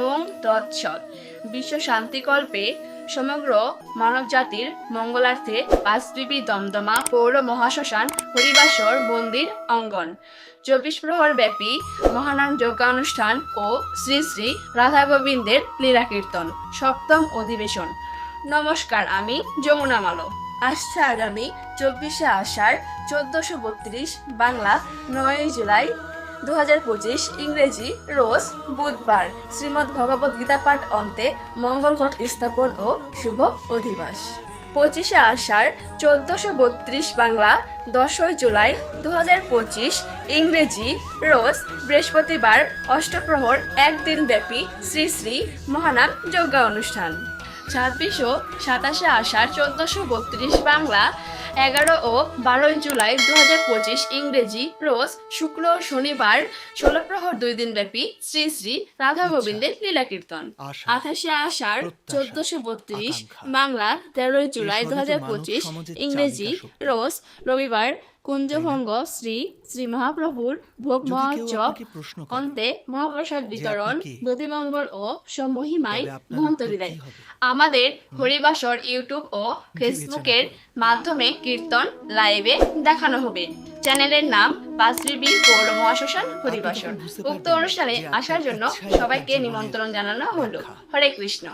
ওম তৎসৎ। বিশ্ব শান্তিকল্পে সমগ্র মানব জাতির মঙ্গলার্থে পাঁচবিবি দমদমা পৌর মহাশ্মশান হরিবাসর মন্দির অঙ্গন। চব্বিশ প্রহর ব্যাপী মহানাম যজ্ঞানুষ্ঠান ও শ্রী শ্রী রাধা গোবিন্দের লীলা কীর্তন। সপ্তম অধিবেশন। নমস্কার, আমি যমুনা মালো। আসছে আগামী চব্বিশে আষাঢ় চোদ্দশো বত্রিশ বাংলা নয় জুলাই দু হাজার পঁচিশ ইংরেজি রোজ বুধবার শ্রীমদ্ ভগবত গীতা পাঠ অন্তে মঙ্গল ঘট স্থাপন ও শুভ অধিবাস। পঁচিশে আষাঢ় চোদ্দশো বত্রিশ বাংলা দশই জুলাই দু হাজার পঁচিশ ইংরেজি রোজ বৃহস্পতিবার অষ্টপ্রহর একদিন ব্যাপী শ্রী শ্রী মহানাম যজ্ঞ অনুষ্ঠান। ছাব্বিশ ও সাতাশে আষাঢ় চোদ্দশো বত্রিশ বাংলা এগারো ও বারোই জুলাই দু হাজার পঁচিশ ইংরেজি রোজ শুক্র ও শনিবার ষোলো প্রহর দুই দিন ব্যাপী শ্রী শ্রী রাধা গোবিন্দের লীলা কীর্তন। আঠাশে আষাঢ় চোদ্দশো বত্রিশ বাংলা তেরোই জুলাই দু হাজার পঁচিশ ইংরেজি রোজ রবিবার কুঞ্জভঙ্গ শ্রী শ্রী মহাপ্রভুর ভোগ মহোৎসব অন্তে মহাপ্রসাদ বিতরণ কে? প্রতিমঙ্গল ও সমহিমায় দেয় আমাদের হরিবাসর ইউটিউব ও ফেসবুকের মাধ্যমে কীর্তন লাইভে দেখানো হবে। চ্যানেলের নাম পাঁচবিবি পৌর মহাশ্মশান হরিবাসর। উক্ত অনুষ্ঠানে আসার জন্য সবাইকে নিমন্ত্রণ জানানো হলো। হরে কৃষ্ণ।